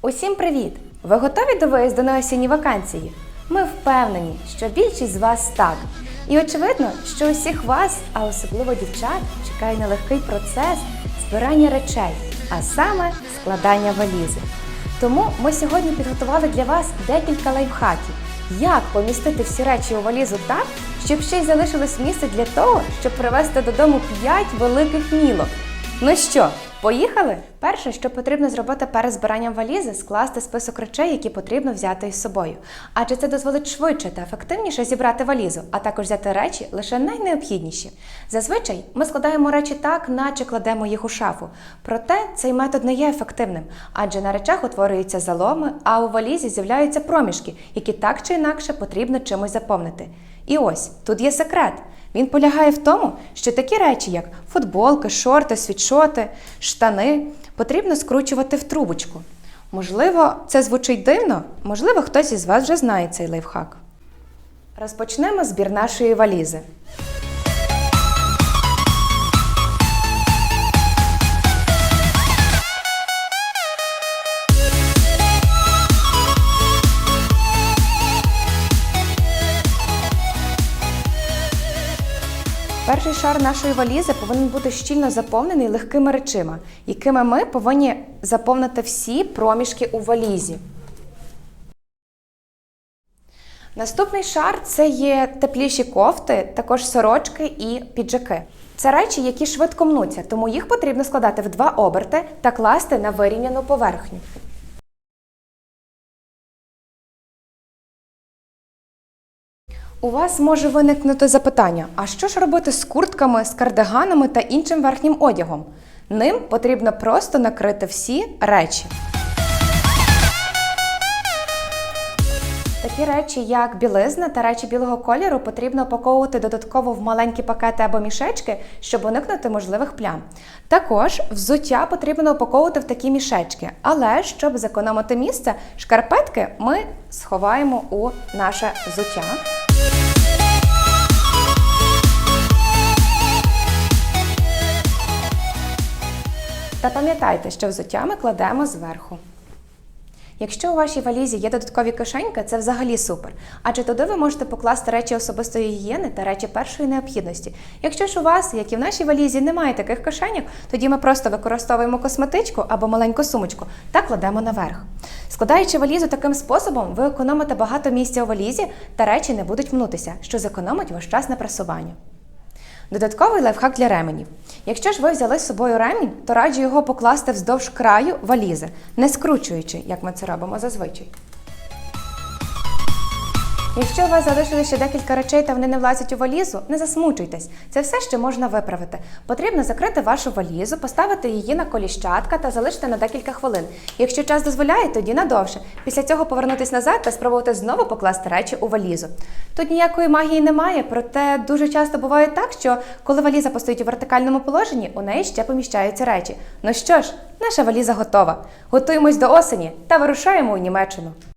Усім привіт! Ви готові до виїзду на осінні вакансії? Ми впевнені, що більшість з вас так. І очевидно, що усіх вас, а особливо дівчат, чекає нелегкий процес збирання речей, а саме складання валізи. Тому ми сьогодні підготували для вас декілька лайфхаків, як помістити всі речі у валізу так, щоб ще й залишилось місце для того, щоб привезти додому 5 великих мілок. Ну що, поїхали? Перше, що потрібно зробити перед збиранням валізи, скласти список речей, які потрібно взяти із собою. Адже це дозволить швидше та ефективніше зібрати валізу, а також взяти речі лише найнеобхідніші. Зазвичай ми складаємо речі так, наче кладемо їх у шафу. Проте цей метод не є ефективним, адже на речах утворюються заломи, а у валізі з'являються проміжки, які так чи інакше потрібно чимось заповнити. І ось тут є секрет. Він полягає в тому, що такі речі, як футболки, шорти, світшоти, штани, потрібно скручувати в трубочку. Можливо, це звучить дивно, можливо, хтось із вас вже знає цей лайфхак. Розпочнемо збір нашої валізи. Перший шар нашої валізи повинен бути щільно заповнений легкими речима, якими ми повинні заповнити всі проміжки у валізі. Наступний шар це є тепліші кофти, також сорочки і піджаки. Це речі, які швидко мнуться, тому їх потрібно складати в два оберти та класти на вирівняну поверхню. У вас може виникнути запитання: а що ж робити з куртками, з кардиганами та іншим верхнім одягом? Ним потрібно просто накрити всі речі. Такі речі, як білизна та речі білого кольору, потрібно упаковувати додатково в маленькі пакети або мішечки, щоб уникнути можливих плям. Також взуття потрібно упаковувати в такі мішечки, але щоб зекономити місце, шкарпетки ми сховаємо у наше взуття. Та пам'ятайте, що взуття ми кладемо зверху. Якщо у вашій валізі є додаткові кишеньки, це взагалі супер. Адже туди ви можете покласти речі особистої гігієни та речі першої необхідності. Якщо ж у вас, як і в нашій валізі, немає таких кишеньок, тоді ми просто використовуємо косметичку або маленьку сумочку та кладемо наверх. Складаючи валізу таким способом, ви економите багато місця у валізі та речі не будуть мнутися, що зекономить ваш час на прасування. Додатковий лайфхак для ременів. Якщо ж ви взяли з собою ремінь, то раджу його покласти вздовж краю валізи, не скручуючи, як ми це робимо зазвичай. Якщо у вас залишилося ще декілька речей та вони не влазять у валізу, не засмучуйтесь. Це все ще можна виправити. Потрібно закрити вашу валізу, поставити її на коліщатка та залишити на декілька хвилин. Якщо час дозволяє, тоді надовше. Після цього повернутися назад та спробувати знову покласти речі у валізу. Тут ніякої магії немає, проте дуже часто буває так, що коли валіза постоїть у вертикальному положенні, у неї ще поміщаються речі. Ну що ж, наша валіза готова. Готуємось до осені та вирушаємо у Німеччину.